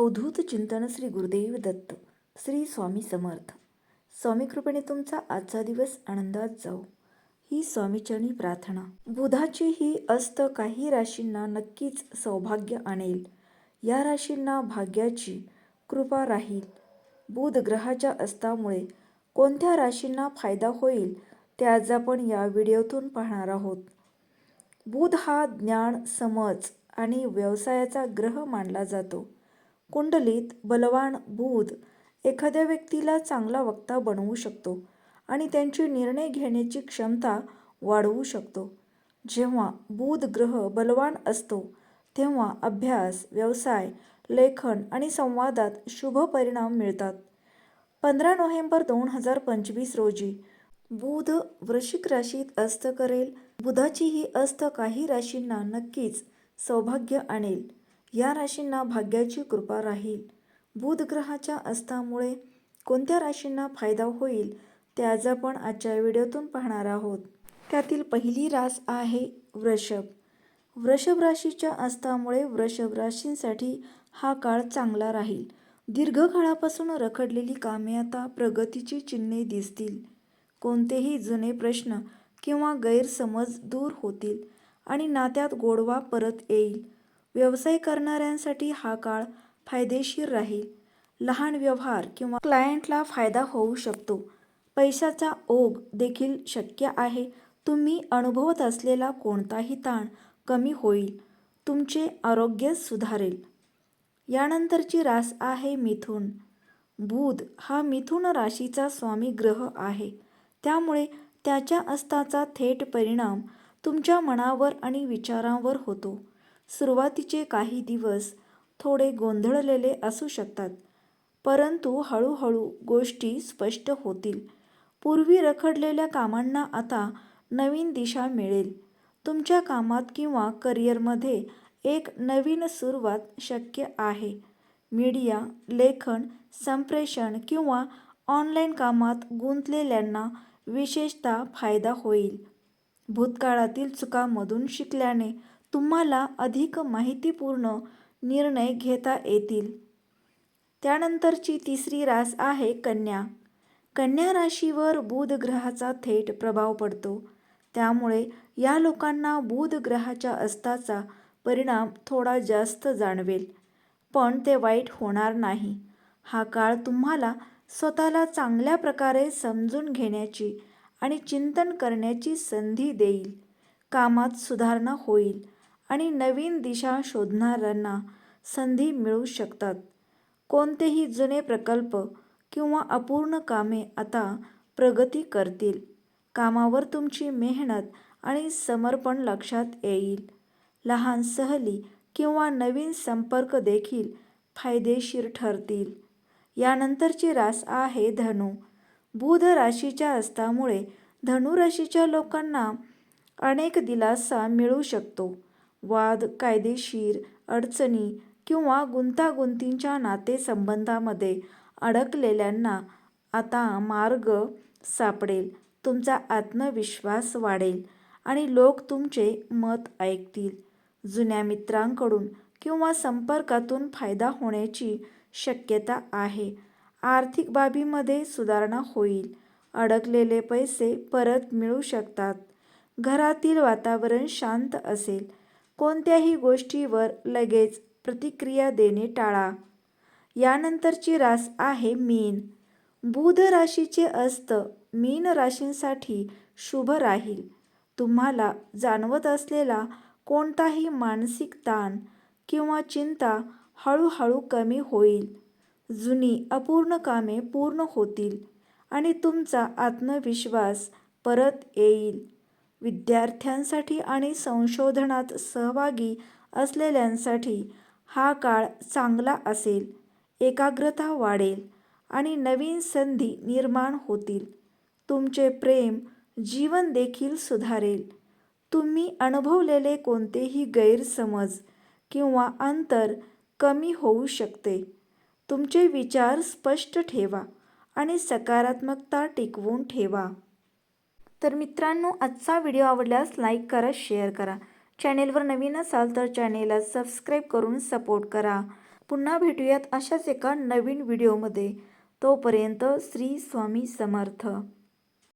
अवधूत चिंतन श्री गुरुदेव दत्त श्री स्वामी समर्थ. स्वामी कृपेने तुमचा आजचा दिवस आनंदात जाऊ ही स्वामीचरणी प्रार्थना. बुधाची ही अस्त काही राशींना नक्कीच सौभाग्य आणेल. या राशींना भाग्याची कृपा राहील. बुध ग्रहाच्या अस्तामुळे कोणत्या राशींना फायदा होईल ते आज आपण या व्हिडिओतून पाहणार आहोत. बुध हा ज्ञान समज आणि व्यवसायाचा ग्रह मानला जातो. कुंडलीत बलवान बुध एखाद्या व्यक्तीला चांगला वक्ता बनवू शकतो आणि त्यांची निर्णय घेण्याची क्षमता वाढवू शकतो. जेव्हा बुध ग्रह बलवान असतो तेव्हा अभ्यास व्यवसाय लेखन आणि संवादात शुभ परिणाम मिळतात. पंधरा नोव्हेंबर दोन हजार पंचवीस रोजी बुध वृश्चिक राशीत अस्त करेल. बुधाची ही अस्त काही राशींना नक्कीच सौभाग्य आणेल. या राशींना भाग्याची कृपा राहील. बुध ग्रहाच्या अस्तामुळे कोणत्या राशींना फायदा होईल ते आज आपण आजच्या व्हिडिओतून पाहणार आहोत. त्यातील पहिली रास आहे वृषभ. वृषभ राशीच्या अस्तामुळे वृषभ राशींसाठी हा काळ चांगला राहील. दीर्घकाळापासून रखडलेली कामे आता प्रगतीची चिन्हे दिसतील. कोणतेही जुने प्रश्न किंवा गैरसमज दूर होतील आणि नात्यात गोडवा परत येईल. व्यवसाय करणाऱ्यांसाठी हा काळ फायदेशीर राहील. लहान व्यवहार किंवा क्लायंटला फायदा होऊ शकतो. पैशाचा ओघ देखील शक्य आहे. तुम्ही अनुभवत असलेला कोणताही ताण कमी होईल. तुमचे आरोग्य सुधारेल. यानंतरची रास आहे मिथुन. बुध हा मिथुन राशीचा स्वामी ग्रह आहे. त्यामुळे त्याच्या अस्ताचा थेट परिणाम तुमच्या मनावर आणि विचारांवर होतो. सुरुवातीचे काही दिवस थोडे गोंधळलेले असू शकतात परंतु हळूहळू गोष्टी स्पष्ट होतील. पूर्वी रखडलेल्या कामांना आता नवीन दिशा मिळेल. तुमच्या कामात किंवा करिअरमध्ये एक नवीन सुरुवात शक्य आहे. मीडिया लेखन संप्रेषण किंवा ऑनलाईन कामात गुंतलेल्यांना विशेषतः फायदा होईल. भूतकाळातील चुकांमधून शिकल्याने तुम्हाला अधिक माहितीपूर्ण निर्णय घेता येतील. त्यानंतरची तिसरी रास आहे कन्या. कन्या राशीवर बुध ग्रहाचा थेट प्रभाव पडतो. त्यामुळे या लोकांना बुध ग्रहाच्या अस्ताचा परिणाम थोडा जास्त जाणवेल. पण ते वाईट होणार नाही. हा काळ तुम्हाला स्वतःला चांगल्या प्रकारे समजून घेण्याची आणि चिंतन करण्याची संधी देईल. कामात सुधारणा होईल. आणि नवीन दिशा शोधणाऱ्यांना संधी मिळू शकतात. कोणतेही जुने प्रकल्प किंवा अपूर्ण कामे आता प्रगती करतील. कामावर तुमची मेहनत आणि समर्पण लक्षात येईल. लहान सहली किंवा नवीन संपर्क देखील फायदेशीर ठरतील. यानंतरची रास आहे धनु. बुध राशीच्या असतामुळे धनुराशीच्या लोकांना अनेक दिलासा मिळू शकतो. वाद कायदेशीर अडचणी किंवा गुंतागुंतींच्या नातेसंबंधामध्ये अडकलेल्यांना आता मार्ग सापडेल तुमचा आत्मविश्वास वाढेल आणि लोक तुमचे मत ऐकतील. जुन्या मित्रांकडून किंवा संपर्कातून फायदा होण्याची शक्यता आहे. आर्थिक बाबीमध्ये सुधारणा होईल. अडकलेले पैसे परत मिळू शकतात. घरातील वातावरण शांत असेल. कोणत्याही गोष्टीवर लगेच प्रतिक्रिया देणे टाळा. यानंतरची रास आहे मीन. बुध राशीचे अस्त मीन राशींसाठी शुभ राहील. तुम्हाला जाणवत असलेला कोणताही मानसिक ताण किंवा चिंता हळूहळू कमी होईल. जुनी अपूर्ण कामे पूर्ण होतील आणि तुमचा आत्मविश्वास परत येईल. विद्यार्थ्यांसाठी आणि संशोधनात सहभागी असलेल्यांसाठी हा काळ चांगला असेल एकाग्रता वाढेल आणि नवीन संधी निर्माण होतील. तुमचे प्रेम जीवन देखील सुधारेल. तुम्ही अनुभवलेले कोणतेही गैरसमज किंवा अंतर कमी होऊ शकते. तुमचे विचार स्पष्ट ठेवा आणि सकारात्मकता टिकवून ठेवा. तर मित्रांनो आजचा व्हिडिओ आवडल्यास लाईक करा शेअर करा. चॅनेलवर नवीन असाल तर चॅनेलला सबस्क्राईब करून सपोर्ट करा. पुन्हा भेटूयात अशाच एका नवीन व्हिडिओमध्ये. तोपर्यंत श्री स्वामी समर्थ.